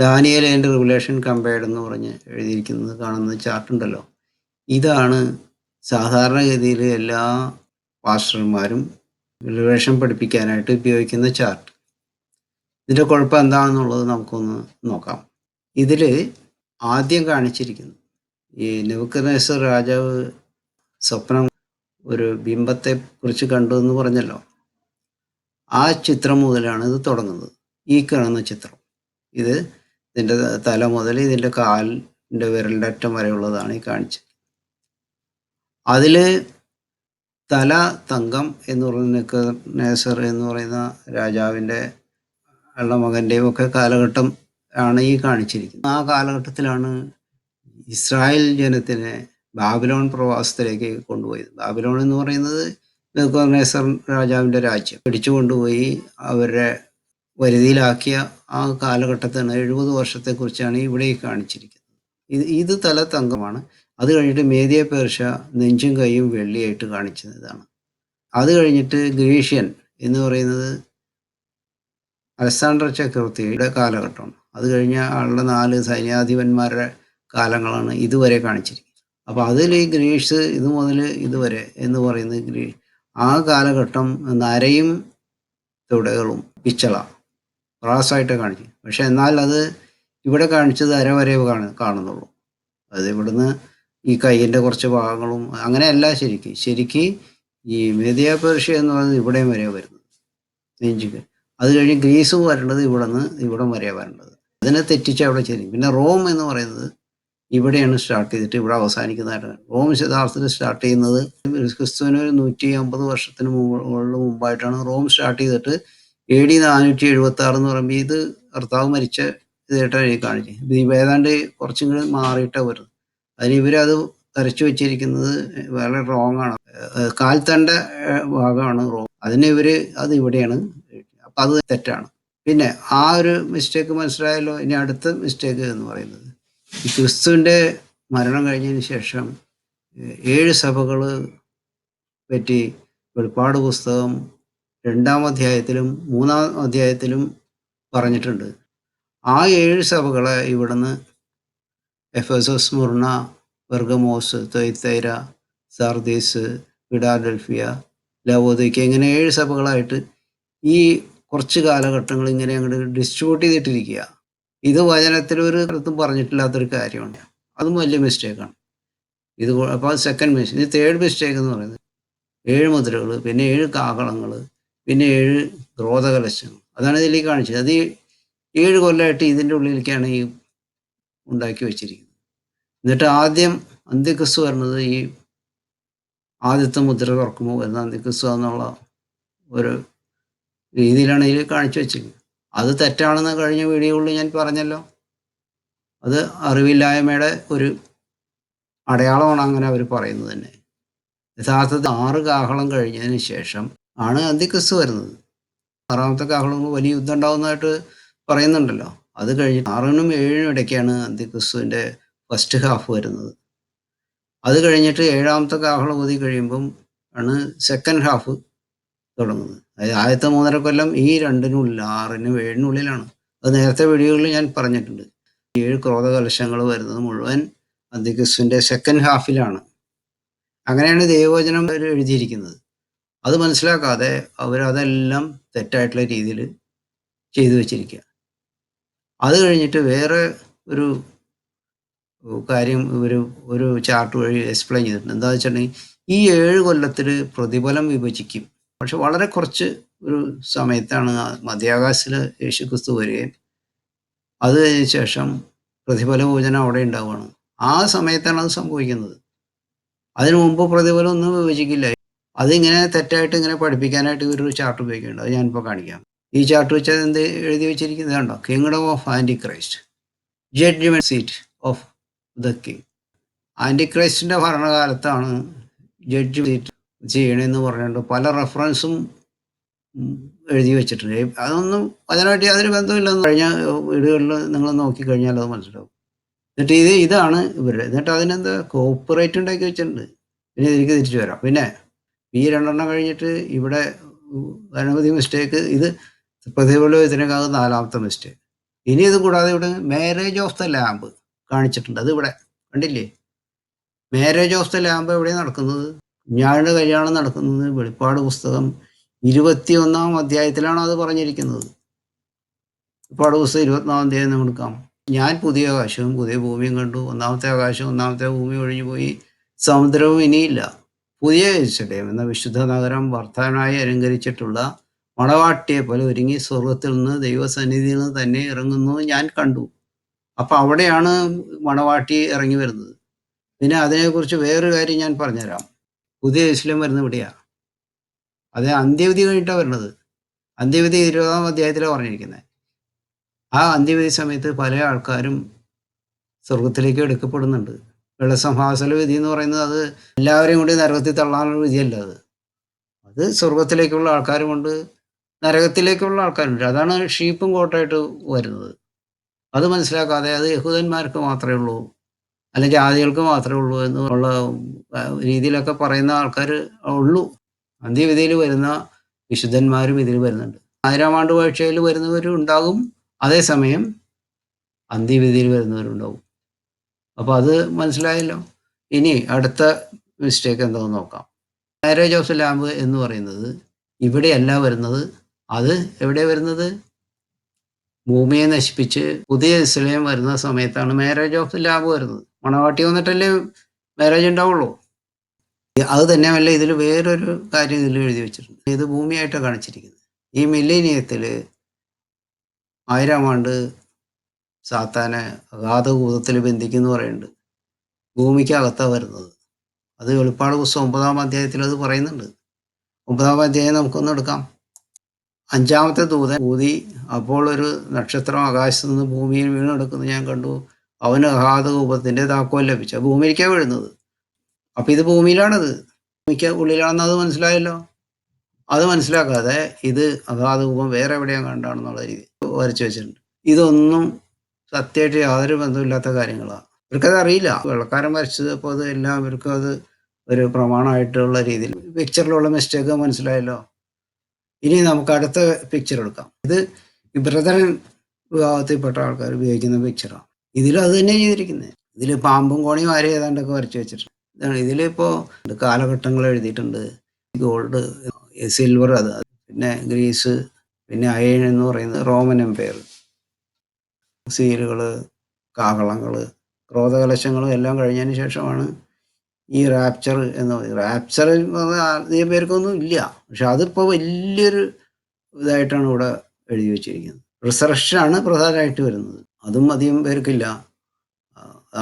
Daniel and revelation compared എന്ന് പറഞ്ഞ് എഴുതിയിരിക്കുന്നത് കാണുന്ന ചാർട്ടുണ്ടല്ലോ ഇതാണ് സാധാരണഗതിയിൽ എല്ലാ പാസ്റ്റർമാരും റിവലേഷൻ പഠിപ്പിക്കാനായിട്ട് ഉപയോഗിക്കുന്ന ചാർട്ട് ഇതിന്റെ കുഴപ്പം എന്താണെന്നുള്ളത് നമുക്കൊന്ന് നോക്കാം. ഇതിൽ ആദ്യം കാണിച്ചിരിക്കുന്നു. ഈ നെബുക്കദ്നേസർ രാജാവ് സ്വപ്നം ഒരു ബിംബത്തെ കുറിച്ച് കണ്ടു എന്ന് പറഞ്ഞല്ലോ. ആ ചിത്രം മുതലാണ് ഇത് തുടങ്ങുന്നത്. ഈ കാണുന്ന ചിത്രം. ഇത് ഇതിന്റെ തല മുതൽ ഇതിന്റെ കാലിന്റെ വിരലിന്റെ അറ്റം വരെയുള്ളതാണ് ഈ കാണിച്ചത് അതിൽ തല തങ്കം എന്ന് പറയുന്ന നേസർ എന്ന് പറയുന്ന രാജാവിന്റെ ഉള്ള മകന്റെയും ഒക്കെ കാലഘട്ടം ആണ് ഈ കാണിച്ചിരിക്കുന്നത്. ആ കാലഘട്ടത്തിലാണ് ഇസ്രായേൽ ജനത്തിനെ ബാബിലോൺ പ്രവാസത്തിലേക്ക് കൊണ്ടുപോയത്. ബാബിലോൺ എന്ന് പറയുന്നത് നെബൂഖദ്നേസർ രാജാവിന്റെ രാജ്യം. പിടിച്ചു കൊണ്ടുപോയി അവരുടെ വരുതിയിലാക്കിയ ആ കാലഘട്ടത്തിന് എഴുപത് വർഷത്തെക്കുറിച്ചാണ് ഇവിടെ ഈ കാണിച്ചിരിക്കുന്നത്. ഇത് ഇത് തല തങ്കമാണ് അത് കഴിഞ്ഞിട്ട് മേദിയ പേർഷ നെഞ്ചും കൈയും വെള്ളിയായിട്ട് കാണിച്ചതാണ്. അത് കഴിഞ്ഞിട്ട് ഗ്രീഷ്യൻ എന്ന് പറയുന്നത് അലക്സാണ്ടർ ചക്രവർത്തിയുടെ കാലഘട്ടമാണ്. അത് കഴിഞ്ഞ ആളുടെ നാല് സൈന്യാധിപന്മാരുടെ കാലങ്ങളാണ് ഇതുവരെ കാണിച്ചിരിക്കുന്നത്. അപ്പോൾ അതിൽ ഈ ഗ്രീസ് ഇത് മുതൽ ഇതുവരെ എന്ന് പറയുന്നത് ഗ്രീ ആ കാലഘട്ടം നരയും തുടകളും പിച്ചള റാസായിട്ട് കാണിച്ചു പക്ഷെ എന്നാൽ അത് ഇവിടെ കാണിച്ചത് അര വരെ കാണു കാണുന്നുള്ളൂ. അത് ഇവിടുന്ന് ഈ കയ്യിന്റെ കുറച്ച് ഭാഗങ്ങളും അങ്ങനെയല്ല ശരിക്ക്. ശരിക്ക് ഈ മേദിയ പേർഷ്യ എന്ന് പറയുന്നത് ഇവിടെയും വരെ വരുന്നത്. നെഞ്ചിക്ക്. അത് കഴിഞ്ഞ് ഗ്രീസ് വരേണ്ടത് ഇവിടെ നിന്ന് ഇവിടം വരെ വരേണ്ടത്. അതിനെ തെറ്റിച്ച് അവിടെ ശരി പിന്നെ റോം എന്ന് പറയുന്നത് ഇവിടെയാണ് സ്റ്റാർട്ട് ചെയ്തിട്ട് ഇവിടെ അവസാനിക്കുന്നതായിട്ടാണ് റോം യഥാർത്ഥത്തിൽ സ്റ്റാർട്ട് ചെയ്യുന്നത് ക്രിസ്തുവിന് ഒരു നൂറ്റി അമ്പത് വർഷത്തിന് മുകളിൽ മുമ്പായിട്ടാണ് റോം സ്റ്റാർട്ട് ചെയ്തിട്ട് എ ഡി നാനൂറ്റി എഴുപത്തി ആറ് എന്ന് പറയുമ്പോൾ ഇത് കർത്താവ് മരിച്ച ഇതായിട്ടാണ് കാണിച്ചത്. ഇത് ഏതാണ്ട് കുറച്ചും കൂടി മാറിയിട്ടാണ് വരുന്നത്. അതിന് ഇവരത് വരച്ചു വെച്ചിരിക്കുന്നത് വളരെ റോങ് ആണ്. കാൽത്തണ്ട ഭാഗമാണ് റോങ് അതിന് ഇവർ അത് ഇവിടെയാണ്. അപ്പം അത് തെറ്റാണ്. പിന്നെ ആ ഒരു മിസ്റ്റേക്ക് മനസ്സിലായല്ലോ? ഇനി അടുത്ത മിസ്റ്റേക്ക് എന്ന് പറയുന്നത്. ഈ ക്രിസ്തുവിന്റെ മരണം കഴിഞ്ഞതിന് ശേഷം ഏഴ് സഭകൾ പറ്റി വെളിപ്പാട് പുസ്തകം രണ്ടാം അധ്യായത്തിലും മൂന്നാം അധ്യായത്തിലും പറഞ്ഞിട്ടുണ്ട്. ആ ഏഴ് സഭകളെ ഇവിടുന്ന് എഫസോസ് മുർണ വെർഗമോസ് തൊയ്ത്തൈര സാർദീസ് ഫിഡാഡൽഫിയ ലവോദിക്ക ഇങ്ങനെ ഏഴ് സഭകളായിട്ട് ഈ കുറച്ച് കാലഘട്ടങ്ങൾ ഇങ്ങനെ അങ്ങോട്ട് ഡിസ്ട്രിബ്യൂട്ട് ചെയ്തിട്ടിരിക്കുക. ഇത് വചനത്തിൽ ഒരു കാലത്തും പറഞ്ഞിട്ടില്ലാത്തൊരു കാര്യമാണ്. അതും വലിയ മിസ്റ്റേക്കാണ് ഇത് അപ്പോൾ സെക്കൻഡ് മിസ്റ്റേക്ക് ഇത് തേർഡ് മിസ്റ്റേക്ക് എന്ന് പറയുന്നത്. ഏഴ് മുദ്രകൾ പിന്നെ ഏഴ് കാകളങ്ങൾ പിന്നെ ഏഴ് ക്രോധകലശങ്ങൾ. അതാണ് ഇതിൽ കാണിച്ചത്. അത് ഏഴ് കൊല്ലമായിട്ട് ഇതിന്റെ ഉള്ളിലേക്കാണ് ഈ ഉണ്ടാക്കി വെച്ചിരിക്കുന്നത്. എന്നിട്ട് ആദ്യം അന്ത്യക്രിസ്തു വരുന്നത് ഈ ആദ്യത്തെ മുദ്ര തുറക്കുമ്പോൾ വരുന്ന അന്ത്യക്രിസ്തു എന്നുള്ള ഒരു രീതിയിലാണ് ഇതിൽ കാണിച്ചു വെച്ചിരിക്കുന്നത്. അത് തെറ്റാണെന്ന് കഴിഞ്ഞ വീഡിയോകളിൽ ഞാൻ പറഞ്ഞല്ലോ. അത് അറിവില്ലായ്മയുടെ ഒരു അടയാളമാണ് അങ്ങനെ അവർ പറയുന്നത് തന്നെ. യഥാർത്ഥത്തിൽ ആറ് കാഹളം കഴിഞ്ഞതിന് ശേഷം ആണ് അന്ത്യക്രിസ്തു വരുന്നത് ആറാമത്തെ കാഹളം വലിയ യുദ്ധം ഉണ്ടാവുന്നതായിട്ട് പറയുന്നുണ്ടല്ലോ. അത് കഴിഞ്ഞ് ആറിനും ഏഴിനും ഇടയ്ക്കാണ് അന്ത്യക്രിസ്തുവിന്റെ ഫസ്റ്റ് ഹാഫ് വരുന്നത്. അത് കഴിഞ്ഞിട്ട് ഏഴാമത്തെ കാഹളം ഊതി കഴിയുമ്പം ആണ് സെക്കൻഡ് ഹാഫ് തുടങ്ങുന്നത്. അതായത് ആദ്യത്തെ മൂന്നര കൊല്ലം ഈ രണ്ടിനുള്ളിൽ ആറിനും ഏഴിനുള്ളിലാണ്. അത് നേരത്തെ വീഡിയോകളിൽ ഞാൻ പറഞ്ഞിട്ടുണ്ട്. ഏഴ് ക്രോധ കലശങ്ങൾ വരുന്നത് മുഴുവൻ അന്ത്യക്രിസ്തുവിന്റെ സെക്കൻഡ് ഹാഫിലാണ് അങ്ങനെയാണ് ദൈവവചനം എഴുതിയിരിക്കുന്നത്. അത് മനസ്സിലാക്കാതെ അവരതെല്ലാം തെറ്റായിട്ടുള്ള രീതിയിൽ ചെയ്തു വച്ചിരിക്കുക. അത് കഴിഞ്ഞിട്ട് വേറെ ഒരു കാര്യം ഒരു ഒരു ചാർട്ട് വഴി എക്സ്പ്ലെയിൻ ചെയ്തിട്ടുണ്ട്. എന്താ വെച്ചിട്ടുണ്ടെങ്കിൽ ഈ ഏഴ് കൊല്ലത്തിൽ പ്രതിഫലം വിഭജിക്കും. പക്ഷെ വളരെ കുറച്ച് ഒരു സമയത്താണ് മധ്യാകാശത്തിൽ യേശു ക്രിസ്തു വരികയും അത് കഴിഞ്ഞ ശേഷം പ്രതിഫല പൂജന അവിടെ ഉണ്ടാവുകയാണ്. ആ സമയത്താണ് അത് സംഭവിക്കുന്നത്. അതിനു മുമ്പ് പ്രതിഫലം ഒന്നും വിഭജിക്കില്ല. അതിങ്ങനെ തെറ്റായിട്ട് ഇങ്ങനെ പഠിപ്പിക്കാനായിട്ട് ഒരു ചാർട്ട് ഉപയോഗിക്കുന്നുണ്ട്. അത് ഞാനിപ്പോൾ കാണിക്കാം. ഈ ചാർട്ട് വെച്ചത് എന്ത് എഴുതി വെച്ചിരിക്കുന്നത് കണ്ടോ? Kingdom of anti Christ judgement seat of the king anti ക്രൈസ്റ്റിന്റെ ഭരണകാലത്താണ് ജഡ്ജ് സീറ്റ് ചെയ്യണമെന്ന് പറഞ്ഞുകൊണ്ട് പല റെഫറൻസും എഴുതി വെച്ചിട്ടുണ്ട്. അതൊന്നും അതിനായിട്ട് യാതൊരു ബന്ധമില്ലെന്ന് കഴിഞ്ഞ വീടുകളിൽ നിങ്ങൾ നോക്കിക്കഴിഞ്ഞാൽ അത് മനസ്സിലാവും. എന്നിട്ട് ഇത് ഇതാണ് ഇവരുടെ എന്നിട്ട് അതിനെന്താ കോപ്പറേറ്റ് ഉണ്ടാക്കി വെച്ചിട്ടുണ്ട്. പിന്നെ ഇതിലേക്ക് തിരിച്ചു വരാം. പിന്നെ ഈ രണ്ടെണ്ണം കഴിഞ്ഞിട്ട് ഇവിടെ അനവധി മിസ്റ്റേക്ക് ഇത് പ്രതിഫലം ഇതിനേക്കാളും നാലാമത്തെ മിസ്റ്റേക്ക് ഇനി ഇത് കൂടാതെ ഇവിടെ മാരേജ് ഓഫ് ദ ലാമ്പ് കാണിച്ചിട്ടുണ്ട്. അത് ഇവിടെ കണ്ടില്ലേ? മാരേജ് ഓഫ് ദ ലാമ്പ് എവിടെയാണ് നടക്കുന്നത്? ഞാൻ കല്യാണം നടക്കുന്നത് വെളിപ്പാട് പുസ്തകം ഇരുപത്തിയൊന്നാം അധ്യായത്തിലാണ് അത് പറഞ്ഞിരിക്കുന്നത്. വെളിപ്പാട് പുസ്തകം ഇരുപത്തിനാം അധ്യായം നമ്മൾ എടുക്കാം ഞാൻ പുതിയ ആകാശവും പുതിയ ഭൂമിയും കണ്ടു. ഒന്നാമത്തെ ആകാശവും ഒന്നാമത്തെ ഭൂമി ഒഴിഞ്ഞു പോയി. സമുദ്രവും ഇനിയില്ല. പുതിയ യെരൂശലേം എന്ന വിശുദ്ധ നഗരം വർദ്ധനായി അലങ്കരിച്ചിട്ടുള്ള മണവാട്ടിയെ പോലെ ഒരുങ്ങി സ്വർഗത്തിൽ നിന്ന് ദൈവസന്നിധിയിൽ നിന്ന് തന്നെ ഇറങ്ങുന്നു ഞാൻ കണ്ടു. അപ്പൊ അവിടെയാണ് മണവാട്ടി ഇറങ്ങി വരുന്നത്. പിന്നെ അതിനെക്കുറിച്ച് വേറൊരു കാര്യം ഞാൻ പറഞ്ഞുതരാം. പുതിയ യെരൂശലേം വരുന്ന ഇവിടെയാണ് അത് അന്ത്യവിധി കഴിഞ്ഞിട്ടാണ് വരുന്നത്. അന്ത്യവിധി ഇരുപതാം അധ്യായത്തിലാണ് പറഞ്ഞിരിക്കുന്നത് ആ അന്ത്യവിധി സമയത്ത് പല ആൾക്കാരും സ്വർഗത്തിലേക്ക് എടുക്കപ്പെടുന്നുണ്ട്. വെള്ളസംഹാസന വിധി എന്ന് പറയുന്നത് അത് എല്ലാവരെയും കൂടി നരകത്തിൽ തള്ളാനുള്ള വിധിയല്ല അത്. അത് സ്വർഗത്തിലേക്കുള്ള ആൾക്കാരുമുണ്ട് നരകത്തിലേക്കുള്ള ആൾക്കാരുണ്ട്. അതാണ് ഷീപ്പും കോട്ടായിട്ട് വരുന്നത്. അത് മനസ്സിലാക്കാതെ അത് യഹൂദന്മാർക്ക് മാത്രമേ ഉള്ളൂ. അല്ലെങ്കിൽ ജാതികൾക്ക് മാത്രമേ ഉള്ളൂ എന്നുള്ള രീതിയിലൊക്കെ പറയുന്ന ആൾക്കാർ ഉള്ളൂ. അന്ത്യവിധിയിൽ വരുന്ന വിശുദ്ധന്മാരും ഇതിൽ വരുന്നുണ്ട്. ആയിരം ആണ്ട് വാഴ്ചയിൽ വരുന്നവരും ഉണ്ടാകും അതേസമയം അന്ത്യവിധിയിൽ വരുന്നവരുണ്ടാവും അപ്പോൾ അത് മനസ്സിലായല്ലോ. ഇനി അടുത്ത മിസ്റ്റേക്ക് എന്താണെന്ന് നോക്കാം. മാരേജ് ഓഫ് ലാമ്പ് എന്ന് പറയുന്നത് ഇവിടെയല്ല വരുന്നത്. അത് എവിടെ വരുന്നത്? ഭൂമിയെ നശിപ്പിച്ച് പുതിയ ഇസ്ലേം വരുന്ന സമയത്താണ് മാരേജ് ഓഫ് ലാബ് വരുന്നത്. മണവാട്ടി വന്നിട്ടല്ലേ മാരേജ് ഉണ്ടാവുള്ളൂ. അത് തന്നെയല്ല ഇതിൽ വേറൊരു കാര്യം ഇതിൽ എഴുതി വെച്ചിട്ടുണ്ട്. ഇത് ഭൂമിയായിട്ടാണ് കാണിച്ചിരിക്കുന്നത്. ഈ മില്ലേനിയത്തിൽ ആയിരം ആണ്ട് സാത്താനെ അഗാധ അഗാധഭൂതത്തിൽ ബന്ധിക്കുന്നു പറയുന്നുണ്ട്. ഭൂമിക്കകത്താണ് വരുന്നത്. അത് വെളിപ്പാട് പുസ്തകം ഒമ്പതാം അധ്യായത്തിൽ അത് പറയുന്നുണ്ട്. ഒമ്പതാം അധ്യായം നമുക്കൊന്ന് എടുക്കാം. അഞ്ചാമത്തെ ദൂതൻ ഭൂതി അപ്പോൾ ഒരു നക്ഷത്രം ആകാശത്ത് നിന്ന് ഭൂമിയിൽ വീണ് കിടക്കുന്നത് ഞാൻ കണ്ടു അവന് അഗാധകൂപത്തിന്റെ താക്കോൽ ലഭിച്ചു. ഭൂമിയിലേക്കാണ് വീഴുന്നത്. അപ്പൊ ഇത് ഭൂമിയിലാണത്. ഭൂമിക്ക് ഉള്ളിലാണെന്ന് അത് മനസ്സിലായല്ലോ? അത് മനസ്സിലാക്കാതെ ഇത് അഗാധകൂപം വേറെ എവിടെയാണ് കണ്ടാണെന്നുള്ള രീതി വരച്ചു വെച്ചിട്ടുണ്ട്. ഇതൊന്നും സത്യമായിട്ട് യാതൊരു ബന്ധമില്ലാത്ത കാര്യങ്ങളാണ് ഇവർക്കത് അറിയില്ല. വെള്ളക്കാരൻ വരച്ചത് അപ്പോൾ അത് എല്ലാം ഇവർക്കും അത് ഒരു പ്രമാണമായിട്ടുള്ള രീതിയിൽ. പിക്ചറിലുള്ള മിസ്റ്റേക്ക് മനസ്സിലായല്ലോ? ഇനി നമുക്ക് അടുത്ത പിക്ചർ എടുക്കാം. ഇത് ബ്രദറൻ വിഭാഗത്തിൽപ്പെട്ട ആൾക്കാർ ഉപയോഗിക്കുന്ന പിക്ചറാണ് ഇതിലും അത് തന്നെ ചെയ്തിരിക്കുന്നത് ഇതിൽ പാമ്പും കോണിയും ആരും ഏതാണ്ടൊക്കെ വരച്ചു വെച്ചിട്ടുണ്ട്. ഇതാണ്. ഇതിലിപ്പോൾ കാലഘട്ടങ്ങൾ എഴുതിയിട്ടുണ്ട്. ഗോൾഡ് സിൽവർ അത് പിന്നെ ഗ്രീസ് പിന്നെ അയൺ എന്ന് പറയുന്നത് റോമൻ എംപയർ സീലുകൾ കാഹളങ്ങൾ ക്രോധകലശങ്ങളും എല്ലാം കഴിഞ്ഞതിന് ശേഷമാണ് ഈ റാപ്ചർ എന്ന് റാപ്ചർ എന്ന് പറഞ്ഞാൽ പേർക്കൊന്നും ഇല്ല. പക്ഷെ അതിപ്പോൾ വലിയൊരു ഇതായിട്ടാണ് ഇവിടെ എഴുതി വെച്ചിരിക്കുന്നത്. റിസറക്ഷനാണ് പ്രധാനമായിട്ട് വരുന്നത്. അതും അധികം പേർക്കില്ല.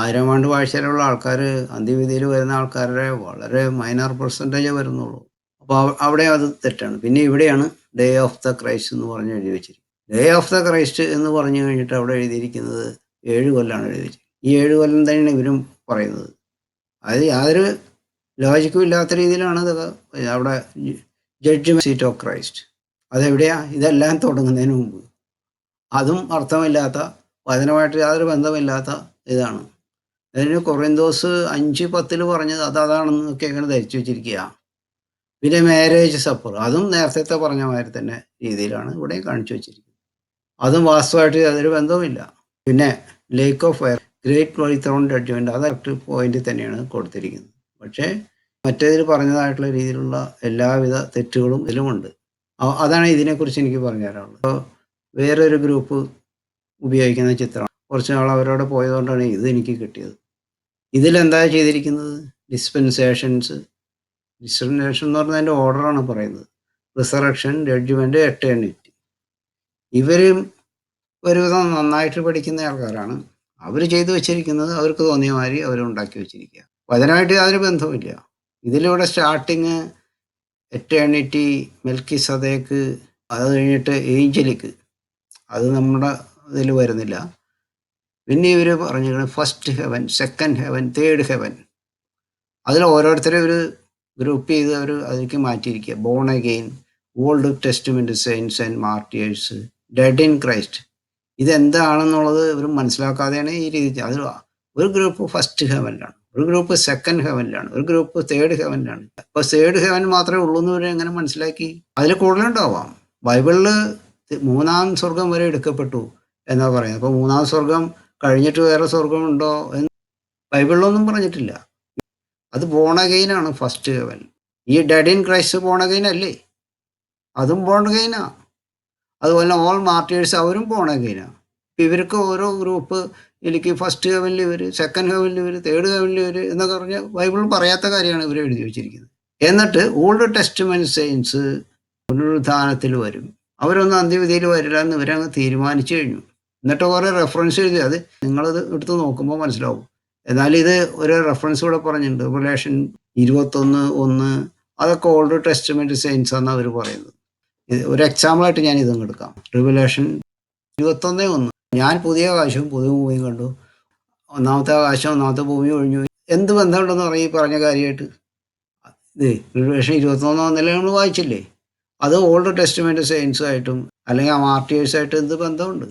ആയിരം ആണ്ട് വാഴ്ചയിലുള്ള ആൾക്കാർ അന്ത്യവിധിയിൽ വരുന്ന ആൾക്കാരുടെ വളരെ മൈനർ പെർസെന്റേജേ വരുന്നുള്ളൂ. അപ്പോൾ അവിടെ അത് തെറ്റാണ്. പിന്നെ ഇവിടെയാണ് ഡേ ഓഫ് ദ ക്രൈസ്റ്റ് എന്ന് പറഞ്ഞ് എഴുതി വെച്ചിരിക്കുന്നത്. ഡേ ഓഫ് ദ ക്രൈസ്റ്റ് എന്ന് പറഞ്ഞു കഴിഞ്ഞിട്ട് അവിടെ എഴുതിയിരിക്കുന്നത് ഏഴ് കൊല്ലാണ് എഴുതിയിരിക്കുന്നത് ഈ ഏഴ് കൊല്ലം തന്നെയാണ് ഇവരും പറയുന്നത്. അത് യാതൊരു ലോജിക്കും ഇല്ലാത്ത രീതിയിലാണ് അത് അവിടെ ജഡ്ജ്മെന്റ് സീറ്റ് ഓഫ് ക്രൈസ്റ്റ് അതെവിടെയാ? ഇതെല്ലാം തുടങ്ങുന്നതിന് മുമ്പ്. അതും അർത്ഥമില്ലാത്ത വചനമായിട്ട് യാതൊരു ബന്ധമില്ലാത്ത ഇതാണ്. അതിന് കൊറിന്തോസ് അഞ്ച് പത്തിൽ പറഞ്ഞത് അത് അതാണെന്നൊക്കെ ഇങ്ങനെ ധരിച്ചു വെച്ചിരിക്കുക പിന്നെ മാരേജ് സപ്പർ അതും നേരത്തെ പറഞ്ഞ മാതിരി തന്നെ രീതിയിലാണ് ഇവിടെ കാണിച്ചു വെച്ചിരിക്കുന്നത്. അതും വാസ്തവമായിട്ട് യാതൊരു ബന്ധവുമില്ല. പിന്നെ lake of fire great white throne judgement അത് കറക്റ്റ് പോയിന്റ് തന്നെയാണ് കൊടുത്തിരിക്കുന്നത്. പക്ഷേ മറ്റേതിൽ പറഞ്ഞതായിട്ടുള്ള രീതിയിലുള്ള എല്ലാവിധ തെറ്റുകളും ഇതിലുമുണ്ട്. അതാണ് ഇതിനെക്കുറിച്ച് എനിക്ക് പറഞ്ഞു തരാനുള്ളത് അപ്പോൾ വേറൊരു ഗ്രൂപ്പ് ഉപയോഗിക്കുന്ന ചിത്രം കുറച്ച് നാൾ അവരോട് പോയതുകൊണ്ടാണ് ഇത് എനിക്ക് കിട്ടിയത്. ഇതിലെന്താ ചെയ്തിരിക്കുന്നത്? ഡിസ്പെൻസേഷൻസ് ഡിസ്പെൻസേഷൻ എന്ന് പറഞ്ഞാൽ അതിന്റെ ഓർഡറാണ് പറയുന്നത്. റിസറക്ഷൻ ജഡ്ജ്മെന്റ് എട്ടേണിറ്റി ഇവരും ഒരുവിധം നന്നായിട്ട് പഠിക്കുന്ന ആൾക്കാരാണ്. അവർ ചെയ്തു വെച്ചിരിക്കുന്നത് അവർക്ക് തോന്നിയ മാതിരി അവർ ഉണ്ടാക്കി വെച്ചിരിക്കുക അതിനായിട്ട് യാതൊരു ബന്ധവുമില്ല. ഇതിലൂടെ സ്റ്റാർട്ടിങ് എറ്റേണിറ്റി മെൽക്കി സദേക്ക് അത് കഴിഞ്ഞിട്ട് ഏഞ്ചലിക്ക് അത് നമ്മുടെ ഇതിൽ വരുന്നില്ല. പിന്നെ ഇവർ പറഞ്ഞിരിക്കുന്നത് first heaven second heaven third heaven അതിൽ ഓരോരുത്തരെ ഒരു ഗ്രൂപ്പ് ചെയ്ത് അവർ അതിലേക്ക് മാറ്റിയിരിക്കുക born again old testament saints and martyrs dead in Christ ഇതെന്താണെന്നുള്ളത് ഇവർ മനസ്സിലാക്കാതെയാണ് ഈ രീതി അത് ഒരു ഗ്രൂപ്പ് ഫസ്റ്റ് ഹെവനിലാണ് ഒരു ഗ്രൂപ്പ് സെക്കൻഡ് ഹെവനിലാണ് ഒരു ഗ്രൂപ്പ് തേർഡ് ഹെവനിലാണ് അപ്പൊ തേർഡ് ഹെവൻ മാത്രമേ ഉള്ളൂ എന്ന് ഇവരെ എങ്ങനെ മനസ്സിലാക്കി? അതിൽ കൂടുതലുണ്ടാവാം. ബൈബിളിൽ മൂന്നാം സ്വർഗം വരെ എടുക്കപ്പെട്ടു എന്നാ പറയുന്നത്. അപ്പോൾ മൂന്നാം സ്വർഗം കഴിഞ്ഞിട്ട് വേറെ സ്വർഗമുണ്ടോ എന്ന് ബൈബിളിലൊന്നും പറഞ്ഞിട്ടില്ല. അത് ബോണഗെയിനാണ് ഫസ്റ്റ് ഹെവൻ ഈ dead in Christ born again അല്ലേ? അതും ബോണഗെയിനാ അതുപോലെ ഓൾ മാർട്ടേഴ്സ് അവരും ബോണഗെയിനാ ഇവർക്ക് ഓരോ ഗ്രൂപ്പ് എനിക്ക് ഫസ്റ്റ് ഹെവനിൽ ഇവർ സെക്കൻഡ് ഹെവനിൽ ഇവർ തേർഡ് ഹെവനിൽ ഇവർ എന്നൊക്കെ പറഞ്ഞ് ബൈബിളിൽ പറയാത്ത കാര്യമാണ് ഇവർ എഴുതി വെച്ചിരിക്കുന്നത്. എന്നിട്ട് ഓൾഡ് ടെസ്റ്റ്മെന്റ് സയൻസ് പുനരുദ്ധാനത്തിൽ വരും. അവരൊന്നും അന്ത്യവിധിയിൽ വരില്ല എന്ന് ഇവരങ്ങ് തീരുമാനിച്ചു കഴിഞ്ഞു. എന്നിട്ട് കുറേ റെഫറൻസ് എഴുതി. അത് നിങ്ങളത് എടുത്ത് നോക്കുമ്പോൾ മനസ്സിലാവും. എന്നാൽ ഇത് ഒരു റെഫറൻസ് കൂടെ പറഞ്ഞിട്ടുണ്ട്. റിലേഷൻ ഇരുപത്തൊന്ന് ഒന്ന്. അതൊക്കെ ഓൾഡ് ടെസ്റ്റ്മെന്റ് സയൻസ് ആണ് അവർ പറയുന്നത്. ഒരു എക്സാമ്പിളായിട്ട് ഞാൻ ഇതും എടുക്കാം. റിവലേഷൻ ഇരുപത്തൊന്നേ ഒന്ന്. ഞാൻ പുതിയ ആകാശവും പുതിയ ഭൂമിയും കണ്ടു. ഒന്നാമത്തെ ആകാശം ഒന്നാമത്തെ ഭൂമി ഒഴിഞ്ഞു എന്ത് ബന്ധമുണ്ടെന്ന് പറയും പറഞ്ഞ കാര്യമായിട്ട്? ഇത് റിവലേഷൻ ഇരുപത്തൊന്ന് ഒന്നിലെ നമ്മൾ വായിച്ചില്ലേ? അത് ഓൾഡ് ടെസ്റ്റ്മെന്റ് സയൻസുമായിട്ടും അല്ലെങ്കിൽ ആ മാർട്ടിയേഴ്സായിട്ട് എന്ത് ബന്ധമുണ്ട്?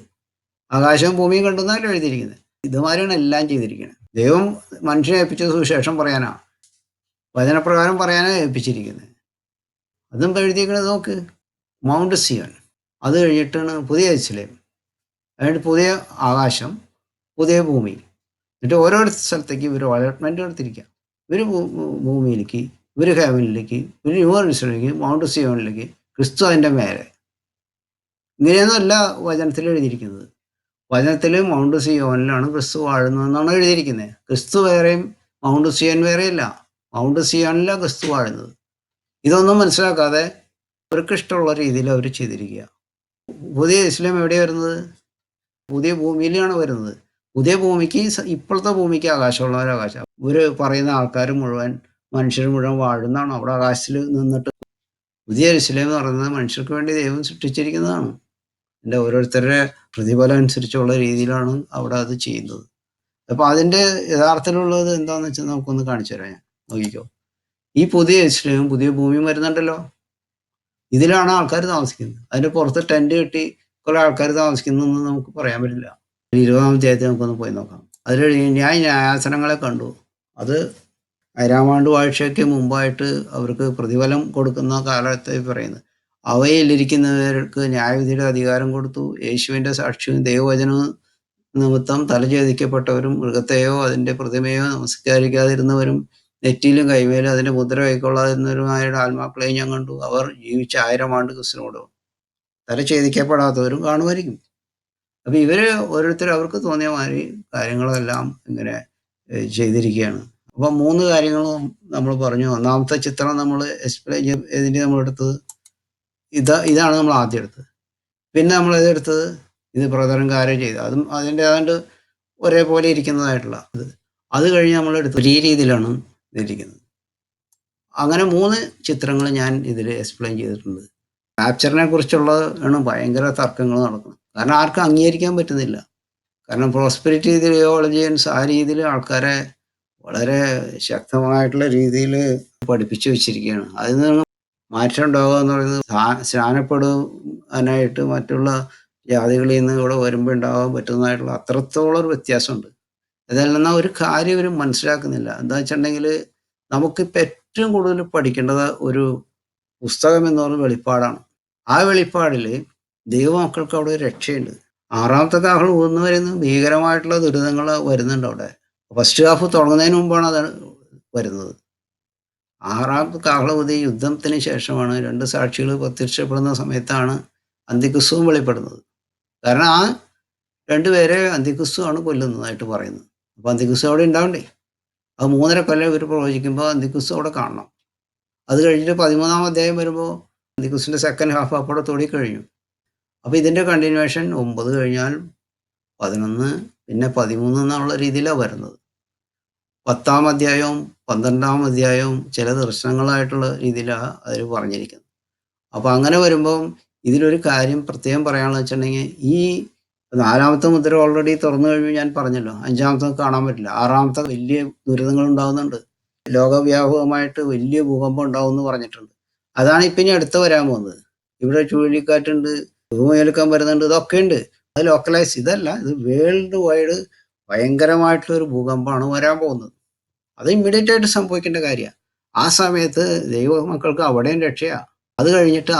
ആകാശവും ഭൂമിയും കണ്ടെന്നാലും എഴുതിയിരിക്കുന്നത്. ഇതുമാതിരിയാണ് എല്ലാം ചെയ്തിരിക്കുന്നത്. ദൈവം മനുഷ്യനെ ഏൽപ്പിച്ച സുശേഷം പറയാനാണ് വചനപ്രകാരം പറയാനാണ് ഏൽപ്പിച്ചിരിക്കുന്നത്. അതും എഴുതിയിരിക്കുന്നത് നോക്ക്. Mount Zion. അത് കഴിഞ്ഞിട്ടാണ് പുതിയ ഇസ്ലേം അതായത് പുതിയ ആകാശം പുതിയ ഭൂമി. എന്നിട്ട് ഓരോ സ്ഥലത്തേക്ക് ഇവർ അലോട്ട്മെന്റ് എടുത്തിരിക്കുക. ഇവർ ഭൂമിയിലേക്ക് ഇവർ ഹേവനിലേക്ക് ഇവർ യൂണിവേഴ്സിലേക്ക് മൗണ്ട് സിയോണിലേക്ക് ക്രിസ്തു അതിന്റെ മേലെ. ഇങ്ങനെയൊന്നുമല്ല വചനത്തിൽ എഴുതിയിരിക്കുന്നത്. വചനത്തിൽ മൗണ്ട് സിയോനിലാണ് ക്രിസ്തു വാഴുന്നതെന്നാണ് എഴുതിയിരിക്കുന്നത്. ക്രിസ്തു വേറെയും മൗണ്ട് സിയോൻ വേറെയല്ല. മൗണ്ട് സിയോനിലാണ് ക്രിസ്തു വാഴുന്നത്. ഇതൊന്നും മനസ്സിലാക്കാതെ അവർക്ക് ഇഷ്ടമുള്ള രീതിയിൽ അവർ ചെയ്തിരിക്കുക. പുതിയ ഇസ്ലാം എവിടെ വരുന്നത്? പുതിയ ഭൂമിയിലാണ് വരുന്നത്. പുതിയ ഭൂമിക്ക് ഇപ്പോഴത്തെ ഭൂമിക്ക് ആകാശമുള്ളവർ ആകാശം. ഇവർ പറയുന്ന ആൾക്കാർ മുഴുവൻ മനുഷ്യർ മുഴുവൻ വാഴുന്നതാണ്. അവിടെ ആകാശത്തിൽ നിന്നിട്ട് പുതിയ ഇസ്ലാം എന്ന് പറയുന്നത് മനുഷ്യർക്ക് വേണ്ടി ദൈവം സൃഷ്ടിച്ചിരിക്കുന്നതാണ്. എന്റെ ഓരോരുത്തരുടെ പ്രതിഫലം അനുസരിച്ചുള്ള രീതിയിലാണ് അവിടെ അത് ചെയ്യുന്നത്. അപ്പോൾ അതിന്റെ യഥാർത്ഥത്തിലുള്ളത് എന്താണെന്ന് വെച്ചാൽ നമുക്കൊന്ന് കാണിച്ചു തരാം ഞാൻ. നോക്കിക്കോ. ഈ പുതിയ ഇസ്ലാം പുതിയ ഭൂമിയും വരുന്നുണ്ടല്ലോ. ഇതിലാണ് ആൾക്കാർ താമസിക്കുന്നത്. അതിന് പുറത്ത് ടെന്റ് കെട്ടി കുറെ ആൾക്കാർ താമസിക്കുന്നതെന്ന് നമുക്ക് പറയാൻ പറ്റില്ല. ഇരുപതാം അധ്യായത്തിൽ നമുക്കൊന്ന് പോയി നോക്കാം. അതിൽ ന്യായ ന്യായാസനങ്ങളെ കണ്ടു. അത് അരാമാണ്ട് വാഴ്ചയ്ക്ക് മുമ്പായിട്ട് അവർക്ക് പ്രതിഫലം കൊടുക്കുന്ന കാലത്തെ പറയുന്നത്. അവയിലിരിക്കുന്നവർക്ക് ന്യായവിധിയുടെ അധികാരം കൊടുത്തു. യേശുവിന്റെ സാക്ഷ്യവും ദൈവവചനവും നിമിത്തം തലചേദിക്കപ്പെട്ടവരും മൃഗത്തെയോ അതിന്റെ പ്രതിമയോ നമസ്കരിക്കാതിരുന്നവരും നെറ്റിയിലും കൈമേലും അതിന്റെ മുദ്ര കൈക്കൊള്ളാതിരുന്നവരുമായ ആത്മാക്കളെയും ഞാൻ കണ്ടു. അവർ ജീവിച്ച ആയിരം ആണ്ട് ക്രിസ്തുനോട് തല ഛേദിക്കപ്പെടാത്തവരും കാണുമായിരിക്കും. അപ്പൊ ഇവർ ഓരോരുത്തർ അവർക്ക് തോന്നിയ മാതിരി കാര്യങ്ങളെല്ലാം ഇങ്ങനെ ചെയ്തിരിക്കുകയാണ്. അപ്പൊ മൂന്ന് കാര്യങ്ങളും നമ്മൾ പറഞ്ഞു. ഒന്നാമത്തെ ചിത്രം നമ്മൾ എക്സ്പ്ലെയിൻ ചെയ്തിട്ട് നമ്മൾ എടുത്തത് ഇതാ ഇതാണ് നമ്മൾ ആദ്യം എടുത്തത്. പിന്നെ നമ്മൾ ഇതെടുത്തത് ഇത് പ്രധാനം കാര്യം ചെയ്തു. അതും അതിന്റെ ഏതാണ്ട് ഒരേപോലെ ഇരിക്കുന്നതായിട്ടുള്ള അത് അത് കഴിഞ്ഞ് നമ്മൾ എടുത്തത് ഈ രീതിയിലാണ് ഇതിരിക്കുന്നത് അങ്ങനെ മൂന്ന് ചിത്രങ്ങൾ ഞാൻ ഇതിൽ എക്സ്പ്ലെയിൻ ചെയ്തിട്ടുണ്ട്. ക്യാപ്ചറിനെ കുറിച്ചുള്ള ആണ് ഭയങ്കര തർക്കങ്ങൾ നടക്കുന്നത്. കാരണം ആർക്കും അംഗീകരിക്കാൻ പറ്റുന്നില്ല. കാരണം പ്രോസ്പെരിറ്റി തിയോളജിയൻസ് ആ രീതിയിൽ ആൾക്കാരെ വളരെ ശക്തമായിട്ടുള്ള രീതിയിൽ പഠിപ്പിച്ചു വെച്ചിരിക്കുകയാണ്. അതിൽ നിന്ന് മാറ്റം ഉണ്ടാവുക എന്ന് പറയുന്നത് സ്നാ- സ്നാനപ്പെടുവാനായിട്ട് മറ്റുള്ള ജാതികളിൽ നിന്ന് ഇവിടെ വരുമ്പോൾ ഉണ്ടാകാൻ പറ്റുന്നതായിട്ടുള്ള അത്രത്തോളം ഒരു വ്യത്യാസമുണ്ട്. ഇതെല്ലാം ഒരു കാര്യം ഇവർ മനസ്സിലാക്കുന്നില്ല. എന്താ വെച്ചിട്ടുണ്ടെങ്കിൽ നമുക്കിപ്പോൾ ഏറ്റവും കൂടുതൽ പഠിക്കേണ്ടത് ഒരു പുസ്തകം എന്ന് പറയുന്ന വെളിപ്പാടാണ്. ആ വെളിപ്പാടിൽ ദൈവമക്കൾക്ക് അവിടെ രക്ഷയുണ്ട്. ആറാമത്തെ കാഹൾ ഊന്ന് വരുന്ന ഭീകരമായിട്ടുള്ള ദുരിതങ്ങൾ വരുന്നുണ്ട് അവിടെ. ഫസ്റ്റ് ഹാഫ് തുടങ്ങുന്നതിന് മുമ്പാണ് അത് വരുന്നത്. ആറാമത്തെ കാഹളവതി യുദ്ധത്തിന് ശേഷമാണ് രണ്ട് സാക്ഷികൾ പ്രത്യക്ഷപ്പെടുന്ന സമയത്താണ് അന്തിക്രിസ്തുവും വെളിപ്പെടുന്നത്. കാരണം ആ രണ്ടുപേരെ അന്തിക്രിസ്തു കൊല്ലുന്നതായിട്ട് പറയുന്നത്. അപ്പൊ അന്തിക്കുസ് അവിടെ ഉണ്ടാവണ്ടേ? അത് മൂന്നര കൊല്ലം ഇവർ പ്രവചിക്കുമ്പോൾ അന്തിക്കുസ് അവിടെ കാണണം. അത് കഴിഞ്ഞിട്ട് പതിമൂന്നാം അധ്യായം വരുമ്പോൾ അന്തിക്കുസിന്റെ സെക്കൻഡ് ഹാഫ് അപ്പോൾ തൊടി കഴിഞ്ഞു. അപ്പോൾ ഇതിന്റെ കണ്ടിന്യൂവേഷൻ ഒമ്പത് കഴിഞ്ഞാൽ പതിനൊന്ന് പിന്നെ പതിമൂന്ന് എന്നുള്ള രീതിയിലാണ് വരുന്നത്. പത്താം അധ്യായവും പന്ത്രണ്ടാം അധ്യായവും ചില ദർശനങ്ങളായിട്ടുള്ള രീതിയിലാണ് അതിൽ പറഞ്ഞിരിക്കുന്നത്. അപ്പോൾ അങ്ങനെ വരുമ്പം ഇതിലൊരു കാര്യം പ്രത്യേകം പറയാനുള്ള വെച്ചിട്ടുണ്ടെങ്കിൽ ഈ നാലാമത്തെ മുദ്ര ഓൾറെഡി തുറന്നു കഴിഞ്ഞു ഞാൻ പറഞ്ഞല്ലോ. അഞ്ചാമത്തെ കാണാൻ പറ്റില്ല. ആറാമത്തെ വലിയ ദുരിതങ്ങൾ ഉണ്ടാകുന്നുണ്ട് ലോകവ്യാപകമായിട്ട് വലിയ ഭൂകമ്പം ഉണ്ടാവും എന്ന് പറഞ്ഞിട്ടുണ്ട്. അതാണ് ഇപ്പം ഇനി അടുത്ത് വരാൻ പോകുന്നത്. ഇവിടെ ചുഴലിക്കാറ്റുണ്ട് ഭൂമിയെടുക്കാൻ വരുന്നുണ്ട് ഇതൊക്കെ ഉണ്ട്. അത് ലോക്കലൈസ് ഇതല്ല ഇത് വേൾഡ് വൈഡ് ഭയങ്കരമായിട്ടുള്ള ഒരു ഭൂകമ്പമാണ് വരാൻ പോകുന്നത്. അത് ഇമ്മീഡിയറ്റ് ആയിട്ട് സംഭവിക്കേണ്ട കാര്യമാണ്. ആ സമയത്ത് ദൈവ മക്കൾക്ക് അവിടെയും രക്ഷയാണ് അത് കഴിഞ്ഞിട്ട്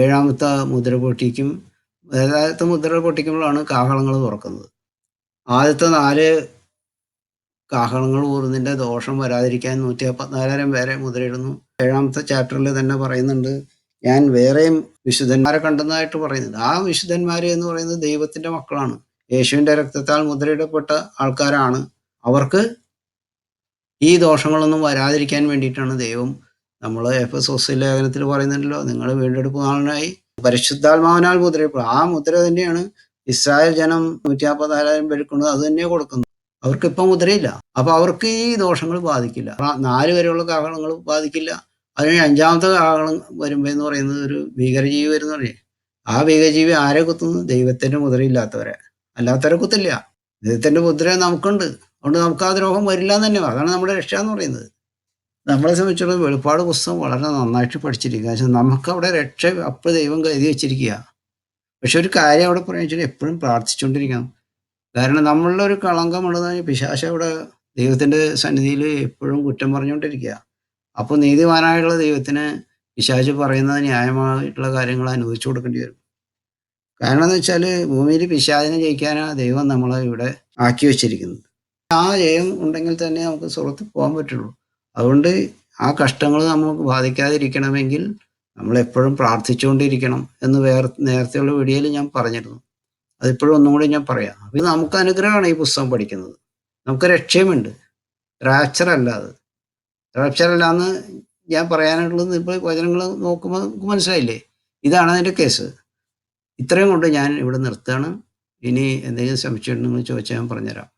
ഏഴാമത്തെ മുദ്ര പൊട്ടിക്കും ഏഴാമത്തെ മുദ്ര പൊട്ടിക്കുമ്പോഴാണ് കാഹളങ്ങൾ തുറക്കുന്നത്. ആദ്യത്തെ നാല് കാഹളങ്ങൾ ഊറുന്നതിന്റെ ദോഷം വരാതിരിക്കാൻ നൂറ്റി അപ്പത്തിനാലായിരം പേരെ മുദ്രയിടുന്നു. ഏഴാമത്തെ ചാപ്റ്ററിൽ തന്നെ പറയുന്നുണ്ട് ഞാൻ വേറെയും വിശുദ്ധന്മാരെ കണ്ടെന്നതായിട്ട് പറയുന്നുണ്ട് ആ വിശുദ്ധന്മാർ എന്ന് പറയുന്നത് ദൈവത്തിന്റെ മക്കളാണ്. യേശുവിന്റെ രക്തത്താൽ മുദ്രയിടപ്പെട്ട ആൾക്കാരാണ്. അവർക്ക് ഈ ദോഷങ്ങളൊന്നും വരാതിരിക്കാൻ വേണ്ടിയിട്ടാണ് ദൈവം നമ്മൾ എഫ് എസ് ഒസ് ലേഖനത്തിൽ പറയുന്നുണ്ടല്ലോ നിങ്ങൾ വീണ്ടെടുക്കുവാനായി പരിശുദ്ധാത്മാവിനാൽ മുദ്ര ആ മുദ്ര തന്നെയാണ് ഇസ്രായേൽ ജനം നൂറ്റി നാൽപ്പത്തിനാലായിരം പേർക്കുന്നത് അത് തന്നെ അവർക്ക് ഇപ്പം മുദ്രയില്ല. അപ്പൊ അവർക്ക് ഈ ദോഷങ്ങൾ ബാധിക്കില്ല. നാല് വരെയുള്ള കാഹളങ്ങൾ ബാധിക്കില്ല. അതിന് അഞ്ചാമത്തെ കാഹളം വരുമ്പോ എന്ന് പറയുന്നത് ഒരു ഭീകരജീവി വരുന്ന പറയേ ആ ഭീകരജീവി ആരെ കുത്തുന്നു? ദൈവത്തിന്റെ മുദ്രയില്ലാത്തവരെ. അല്ലാത്തവരെ കുത്തില്ല. ദൈവത്തിന്റെ മുദ്ര നമുക്കുണ്ട്. അതുകൊണ്ട് നമുക്ക് ആ ദ്രോഹം വരില്ല എന്ന് തന്നെ അതാണ് നമ്മുടെ രക്ഷ എന്ന് പറയുന്നത്. നമ്മളെ സംബന്ധിച്ചിടത്തോളം വെളിപ്പാട് പുസ്തകം വളരെ നന്നായിട്ട് പഠിച്ചിരിക്കുക. പക്ഷെ നമുക്ക് അവിടെ രക്ഷ അപ്പോൾ ദൈവം കരുതി വെച്ചിരിക്കുക. പക്ഷെ ഒരു കാര്യം അവിടെ പറയുക എപ്പോഴും പ്രാർത്ഥിച്ചുകൊണ്ടിരിക്കണം. കാരണം നമ്മളുടെ ഒരു കളങ്കമുള്ളത് പിശാശ അവിടെ ദൈവത്തിന്റെ സന്നിധിയിൽ എപ്പോഴും കുറ്റം പറഞ്ഞുകൊണ്ടിരിക്കുക. അപ്പോൾ നീതിമാനായുള്ള ദൈവത്തിന് പിശാച് പറയുന്നത് ന്യായമായിട്ടുള്ള കാര്യങ്ങൾ അനുവദിച്ചു കൊടുക്കേണ്ടി വരും. കാരണം എന്ന് വെച്ചാൽ ഭൂമിയിൽ പിശാചിനെ ജയിക്കാനാണ് ദൈവം നമ്മളെ ഇവിടെ ആക്കി വെച്ചിരിക്കുന്നത്. ആ ജയം ഉണ്ടെങ്കിൽ തന്നെ നമുക്ക് സുഹൃത്ത് പോകാൻ പറ്റുള്ളൂ. അതുകൊണ്ട് ആ കഷ്ടങ്ങൾ നമുക്ക് ബാധിക്കാതിരിക്കണമെങ്കിൽ നമ്മൾ എപ്പോഴും പ്രാർത്ഥിച്ചുകൊണ്ടിരിക്കണം എന്ന് വേറെ നേരത്തെയുള്ള വീഡിയോയിൽ ഞാൻ പറഞ്ഞിരുന്നു. അതിപ്പോഴും ഒന്നും കൂടി ഞാൻ പറയാം. അപ്പം നമുക്ക് അനുഗ്രഹമാണ് ഈ പുസ്തകം പഠിക്കുന്നത്. നമുക്ക് രക്ഷയുമുണ്ട്. റാപ്ചർ അല്ല അത്. റാപ്ചർ അല്ല എന്ന് ഞാൻ പറയാനുള്ളത് ഇപ്പോൾ വചനങ്ങൾ നോക്കുമ്പോൾ നമുക്ക് മനസ്സിലായില്ലേ? ഇതാണ് അതിന്റെ കേസ് ഇത്രയും കൊണ്ട് ഞാൻ ഇവിടെ നിർത്തുകയാണ്. ഇനി എന്തെങ്കിലും സംശയം ഉണ്ടെങ്കിൽ ചോദിച്ചാൽ ഞാൻ പറഞ്ഞുതരാം.